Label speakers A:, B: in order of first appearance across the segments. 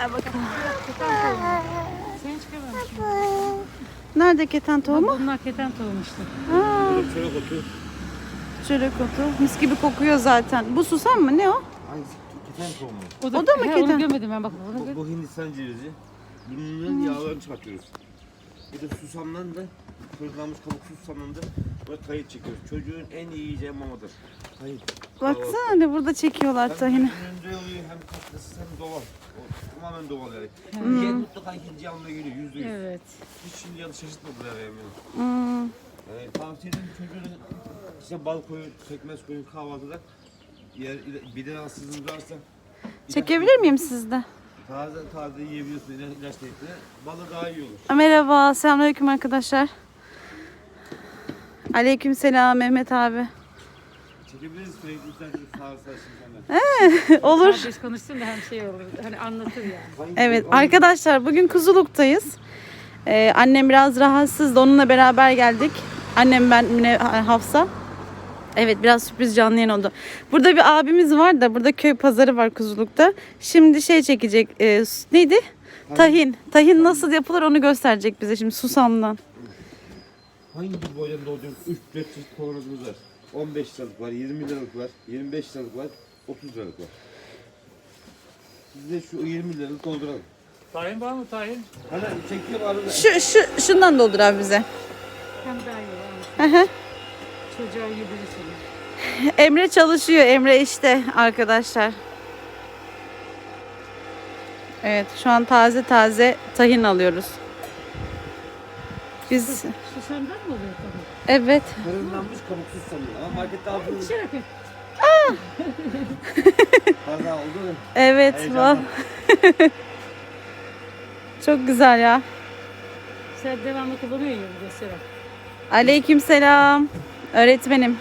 A: Al bakalım.
B: Sen çıkamamışsın.
A: Nerede keten tohumu?
B: Bunlar keten tohum işte.
C: Çörek otu.
A: çörek otu. Mis gibi kokuyor zaten. Bu susam mı? Ne o?
C: Hangisi? Keten tohumu.
A: O da mı
B: He,
A: keten?
B: Onu görmedim ben bak.
C: Bu, bu Hindistan cevizi. Bunun yağlarını çıkartıyoruz. Bir de susamdan da közlenmiş kabuksuz susamdan da böyle kayıt çekiyoruz. Çocuğun en iyi yiyeceği mamadır. Kayıt.
A: Baksana hani burada çekiyorlar tahini.
C: Hem oluyor hem katkısız hem doğal. O, tamamen doğal yani. Yiyen mutlaka ikinci yanına geliyor yüzde yüz.
B: Evet.
C: Hiç şimdi yanı şaşırtmadılar yani.
A: Hmm.
C: Yani tavsiye ederim çocuğuna işte bal koyun, pekmez koyun kahvaltıda. Yer, bir de rahatsızlığınız varsa
A: Çekebilir miyim sizde?
C: Taze taze yiyebiliyorsun ilaç, niyetine. Balı daha iyi olur.
A: Merhaba, selamünaleyküm arkadaşlar. Aleykümselam Mehmet abi.
C: Çekebiliriz sürekli istersen sağ saçın
A: Olur.
B: Kardeş konuşsun da hem şey olur. Hani anlatır yani.
A: Evet arkadaşlar bugün Kuzuluk'tayız. Ee, annem biraz rahatsızdı. Onunla beraber geldik. Annem ben Mine Hafsa. Evet biraz sürpriz canlı yayın oldu. Burada bir abimiz var da burada köy pazarı var Kuzuluk'ta. Şimdi şey çekecek. e, neydi? Tahin. Tahin nasıl yapılır onu gösterecek bize şimdi susamdan.
C: Hangi boydan doğacak 3-4 çeşit kavanozumuz var. 15 liralık var, 20 liralık var, 25 liralık var, 30 liralık var. Size şu 20 liralık dolduralım.
B: Tayin var mı tayin?
C: Hani çekiyor arada.
A: Şu, şu şundan doldur abi bize.
B: Hem daha iyi.
A: Hı hı.
B: Çocuğa yedirirsin.
A: Emre çalışıyor. Emre işte arkadaşlar. Evet şu an taze taze tahin alıyoruz. Biz
B: Susamdan mı oluyor tabii?
A: evet
C: Fırınlanmış kabuksuz sanıyor ama markette aldığınız
B: Dışarı koy.
C: fazla oldu mu?
A: evet
C: Heyecandan.
A: va- çok güzel ya.
B: Sen devamlı kullanıyor ya bir de Serap.
A: Aleykümselam öğretmenim.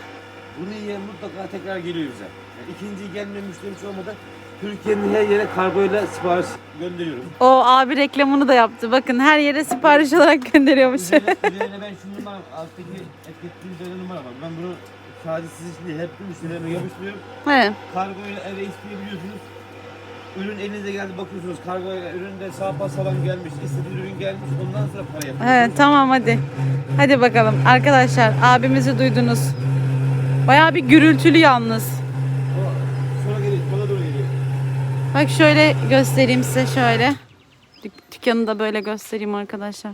C: Bunu yiyen mutlaka tekrar geliyor bize. Yani ikinci gelmeyen müşterimiz olmadan Türkiye'nin her yere kargoyla sipariş gönderiyoruz.
A: O abi reklamını da yaptı. Bakın her yere sipariş olarak gönderiyormuş.
C: Üzerine, üzerine ben şu numara, alttaki etiketli üzerine numara var. Ben bunu sadece siz için değil, hep müşterilerime yapıştırıyorum.
A: He.
C: Kargoyla eve isteyebiliyorsunuz. Ürün elinize geldi bakıyorsunuz kargoyla üründe sağ salam gelmiş, istediğiniz ürün gelmiş ondan sonra para yapıyorsunuz.
A: Evet tamam hadi. Hadi bakalım arkadaşlar abimizi duydunuz. Bayağı bir gürültülü yalnız.
C: O sonra geliyor, bana doğru geliyor.
A: Bak şöyle göstereyim size şöyle. Dük- Dükkanı da böyle göstereyim arkadaşlar.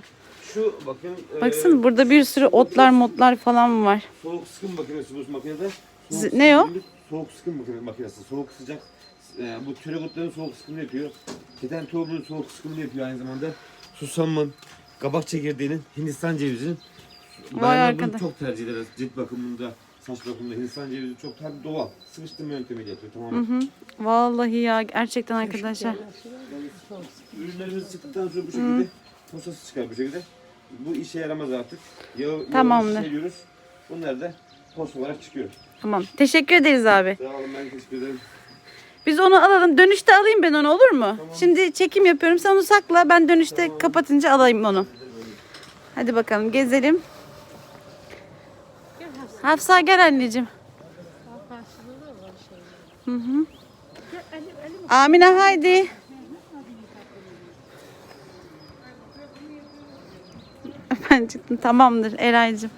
C: Şu bakın. e,
A: Baksana burada bir sürü otlar motlar falan var.
C: Soğuk sıkım makinesi bu makinede. Soğuk
A: ne o?
C: sıkım- Soğuk sıkım makine- makinesi. Soğuk sıcak. E, bu türe otların soğuk sıkımını yapıyor. Keten tohumunun soğuk sıkımını yapıyor aynı zamanda. Susamın, kabak çekirdeğinin, Hindistan cevizinin. Bayanlar bunu çok tercih ederiz. Cilt bakımında, saç bakımında Hindistan cevizi çok hem doğal. Sıkıştırma yöntemiyle yapıyor tamamen.
A: Vallahi ya gerçekten arkadaşlar.
C: Ürünlerimiz çıktıktan sonra bu şekilde posası çıkar bu şekilde. Bu işe yaramaz artık. Yağı,
A: Tamamdır.
C: yağı şişiriyoruz. Bunlar da post olarak çıkıyor.
A: Tamam. Teşekkür ederiz abi.
C: Sağ olun ben teşekkür ederim.
A: Biz onu alalım. Dönüşte alayım ben onu olur mu? Şimdi çekim yapıyorum. Sen onu sakla. Ben dönüşte kapatınca alayım onu. Hadi bakalım gezelim. Hafsa gel anneciğim. Hı hı. Amine haydi. Ben çıktım. Tamamdır Eraycığım.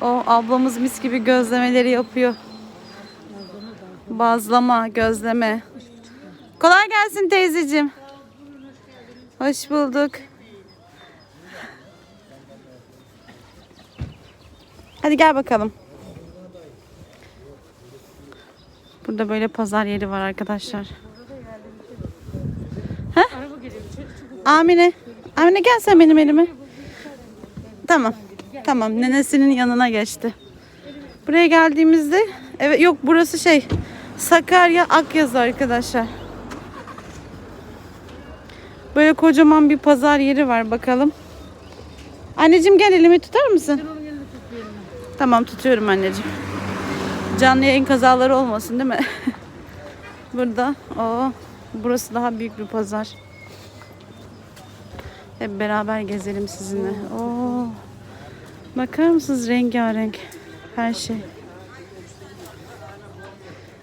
A: O ablamız mis gibi gözlemeleri yapıyor. Bazlama, gözleme. Kolay gelsin teyzeciğim. Hoş bulduk. Hadi gel bakalım. Burada böyle pazar yeri var arkadaşlar.
B: Çok-
A: Amine. Amine gel sen benim elime. Tamam. Tamam. Nenesinin yanına geçti. Buraya geldiğimizde evet yok burası şey Sakarya Akyazı arkadaşlar. Böyle kocaman bir pazar yeri var bakalım. Anneciğim gel elimi tutar mısın? Tamam tutuyorum anneciğim. Canlı yayın kazaları olmasın değil mi? Burada. o burası daha büyük bir pazar. Hep beraber gezelim sizinle. Oo. Bakar mısınız rengarenk her şey.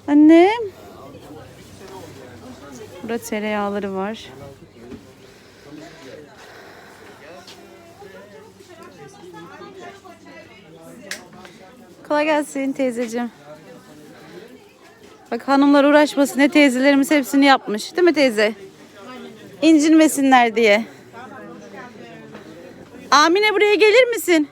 A: Annem. Burada tereyağları var. Kolay gelsin teyzeciğim. Bak hanımlar uğraşmasın ne teyzelerimiz hepsini yapmış. Değil mi teyze? İncinmesinler diye. Amine buraya gelir misin?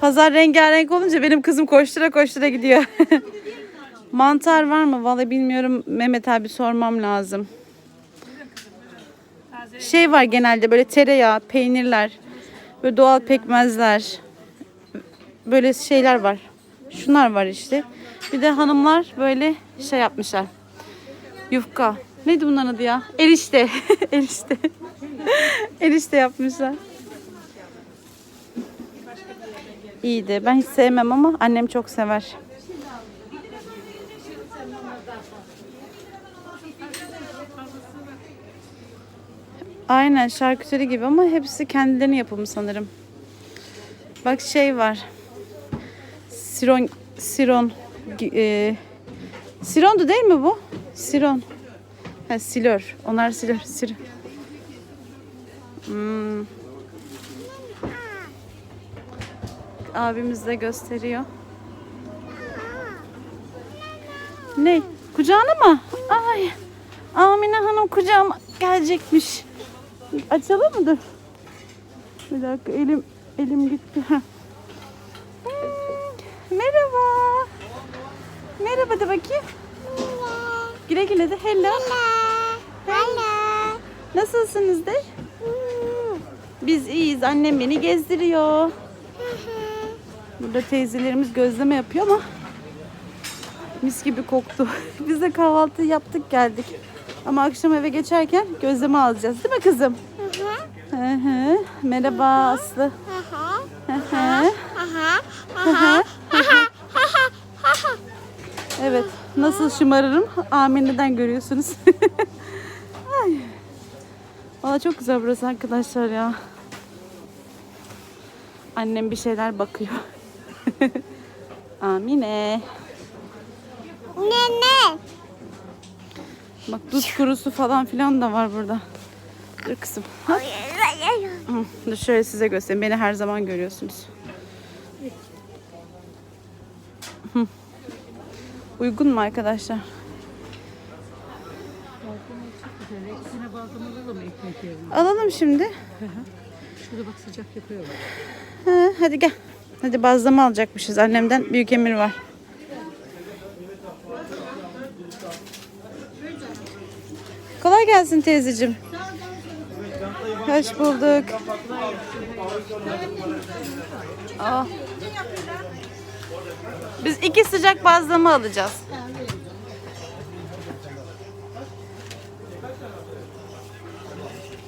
A: Pazar rengarenk olunca benim kızım koştura koştura gidiyor. Mantar var mı? Vallahi bilmiyorum. Mehmet abi sormam lazım. Şey var genelde böyle tereyağı, peynirler, böyle doğal pekmezler. Böyle şeyler var. Şunlar var işte. Bir de hanımlar böyle şey yapmışlar. Yufka. Neydi bunların adı ya? Erişte. Erişte. Erişte yapmışlar. İyiydi. Ben hiç sevmem ama annem çok sever. Aynen şarküteri gibi ama hepsi kendilerinin yapımı sanırım. Bak şey var. Siron, Siron, e, Siron'du değil mi bu? Siron. Ha, silör. Onlar silör. Sir. Hmm. Abimiz de gösteriyor. Ne? Kucağına mı? Ay. Amine Hanım kucağıma gelecekmiş. Açalım mı? Dur. Bir dakika elim elim gitti. Hmm, Merhaba. Merhaba de bakayım. Güle güle de hello. Hello. Nasılsınız de? Biz iyiyiz. Annem beni gezdiriyor. Burada teyzelerimiz gözleme yapıyor ama mis gibi koktu. Biz de kahvaltı yaptık geldik. Ama akşam eve geçerken gözleme alacağız. Değil mi kızım? Hı hı. Merhaba Aslı. Hı hı. Hı hı. Evet. Nasıl şımarırım? Amine'den görüyorsunuz. Ay. Valla çok güzel burası arkadaşlar ya. Annem bir şeyler bakıyor. Amine.
D: Nene.
A: Bak dut kurusu falan filan da var burada. Dur kızım. Ha? Hı, Dur şöyle size göstereyim. Beni her zaman görüyorsunuz. Hı. Uygun mu arkadaşlar?
B: Balgam alalım ekmek yerine?
A: Alalım şimdi.
B: Şurada bak sıcak yapıyorlar.
A: Ha, hadi gel. Hadi bazlama alacakmışız. Annemden büyük emir var. Kolay gelsin teyzeciğim. Hoş bulduk. Aa. Biz iki sıcak bazlama alacağız.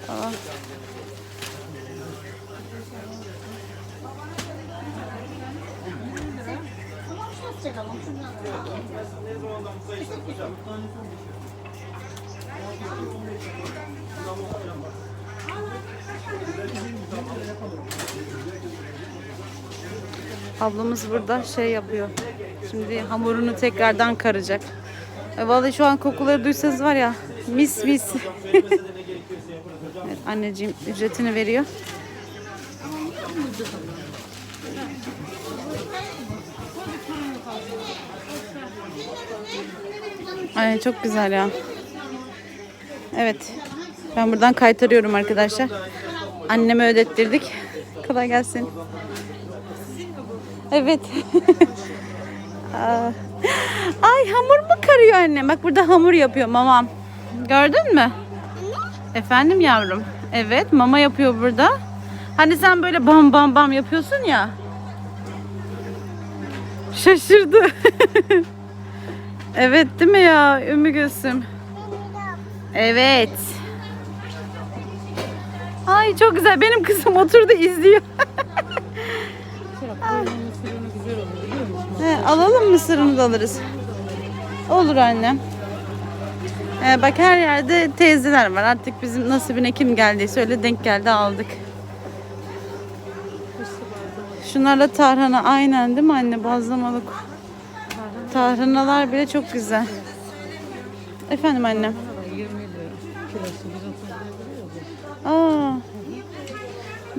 A: Aa. Ablamız burada şey yapıyor. Şimdi hamurunu tekrardan karacak. E, vallahi şu an kokuları duysanız var ya mis mis. evet, anneciğim ücretini veriyor. Ay çok güzel ya. Evet. Ben buradan kaytarıyorum arkadaşlar. Anneme ödettirdik. Kolay gelsin. Evet. Ay hamur mu karıyor anne? Bak burada hamur yapıyor mamam. Gördün mü? Efendim yavrum. Evet mama yapıyor burada. Hani sen böyle bam bam bam yapıyorsun ya. Şaşırdı. evet değil mi ya Ümmü Gülsüm? Evet. Ay çok güzel. Benim kızım oturdu izliyor. He, alalım mısırını da alırız. Olur annem. Ee, bak her yerde teyzeler var. Artık bizim nasibine kim geldiyse öyle denk geldi aldık. Şunlarla tarhana aynen değil mi anne? Bazlamalık. Tahranalar bile çok güzel. Efendim annem.
B: Buna da 20 lira. Kilosu biz 30 lira veriyoruz.
A: Aa.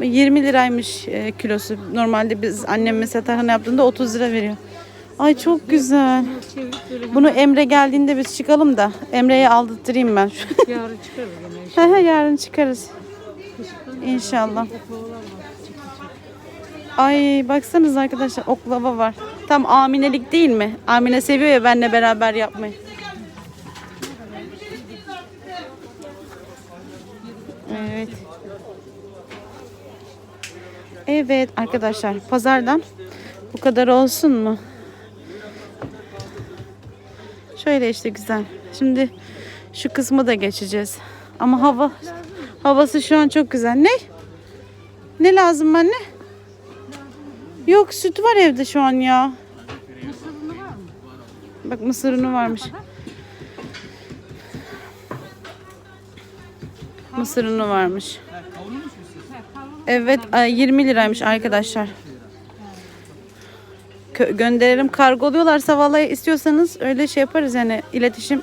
A: 20 liraymış e, kilosu. Normalde biz annem mesela tarhana yaptığında 30 lira veriyor. Ay çok güzel. Bunu Emre geldiğinde biz çıkalım da Emre'ye aldırtırayım ben.
B: yarın çıkarız gene.
A: Yarın çıkarız. İnşallah. Ay baksanız arkadaşlar oklava var. Tam Aminelik değil mi? Amine seviyor ya benle beraber yapmayı. Evet. Evet arkadaşlar pazardan bu kadar olsun mu? Şöyle işte güzel. Şimdi şu kısmı da geçeceğiz. Ama hava havası şu an çok güzel. Ne? Ne lazım anne? Yok süt var evde şu an ya. Bak mısır unu varmış. Mısır unu varmış. Evet ay, 20 liraymış arkadaşlar. Gönderelim kargoluyorlarsa vallahi istiyorsanız öyle şey yaparız yani iletişim.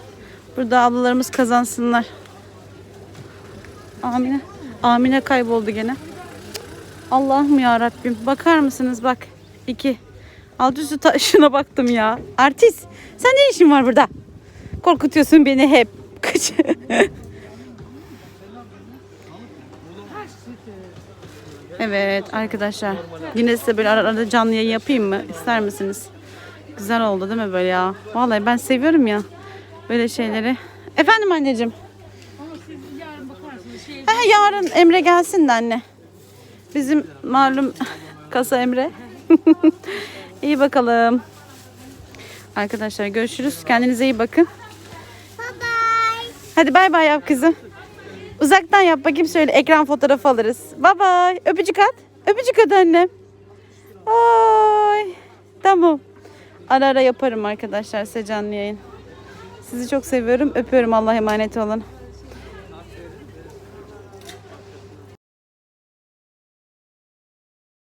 A: Burada ablalarımız kazansınlar. Amine. Amine kayboldu gene. Allah'ım ya Rabbim. Bakar mısınız bak. İki. Alt üstü taşına baktım ya. Artist. Sen ne işin var burada? Korkutuyorsun beni hep. Kaç. evet arkadaşlar. Yine size böyle ara- arada canlı yayın yapayım mı? İster misiniz? Güzel oldu değil mi böyle ya? Vallahi ben seviyorum ya. Böyle şeyleri. Efendim anneciğim.
B: Şey,
A: Ha, yarın Emre gelsin de anne. Bizim malum kasa Emre. İyi bakalım. Arkadaşlar görüşürüz. Kendinize iyi bakın. Hadi bay bay yap kızım. Uzaktan yap bakayım şöyle ekran fotoğrafı alırız. Bay bay. Öpücük at. Öpücük at annem. Ay. Tamam. Ara ara yaparım arkadaşlar size canlı yayın. Sizi çok seviyorum. Öpüyorum. Allah'a emanet olun.